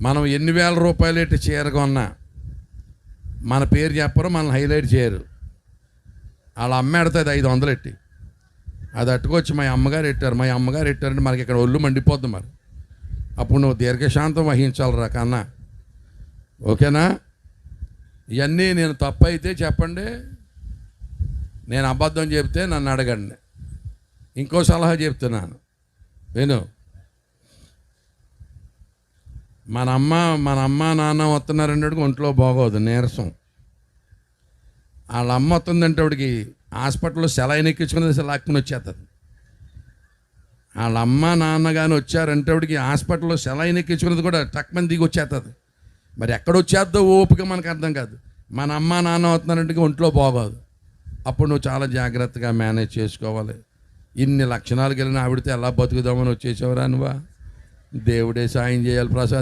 మనం ఎన్ని వేల రూపాయలు ఎట్టి చీర కొన్నా మన పేరు చెప్పరు మనల్ని హైలైట్ చేయరు. వాళ్ళ అమ్మ ఎడతాది ఐదు వందలు ఎట్టి. అది అట్టుకొచ్చి మా అమ్మగారు ఎట్టారు మా అమ్మగారు ఎట్టారంటే మనకి ఇక్కడ ఒళ్ళు మండిపోద్ది మరి. అప్పుడు నువ్వు దీర్ఘశాంతం వహించాలిరా కన్నా. ఓకేనా? ఇవన్నీ నేను తప్పు అయితే చెప్పండి. నేను అబద్ధం చెప్తే నన్ను అడగండి. ఇంకో సలహా చెప్తున్నాను. నేను మన అమ్మ మన అమ్మ నాన్న వస్తున్నారన్నట్టుగా ఒంట్లో బాగోదు నీరసం. వాళ్ళ అమ్మ వస్తుందంటే వాడికి హాస్పిటల్లో సెలైన్ ఎక్కించుకుని అసలు లాక్కుని వచ్చేస్తుంది వాళ్ళ అమ్మ నాన్న కానీ వచ్చారంటే వాడికి హాస్పిటల్లో సెలైన్ ఎక్కించుకున్నది కూడా టక్మని దిగి వచ్చేస్తుంది మరి ఎక్కడ వచ్చేద్దో ఓపిక మనకు అర్థం కాదు. మన అమ్మ నాన్న వస్తున్నారంటే ఒంట్లో బాగోదు. అప్పుడు నువ్వు చాలా జాగ్రత్తగా మేనేజ్ చేసుకోవాలి. ఇన్ని లక్షణాలు కలిగిన ఆవిడతో ఎలా బతుకుదామని వచ్చేసావురా నువ్వా? దేవుడే సాయం చేయాలి ప్రసాద్.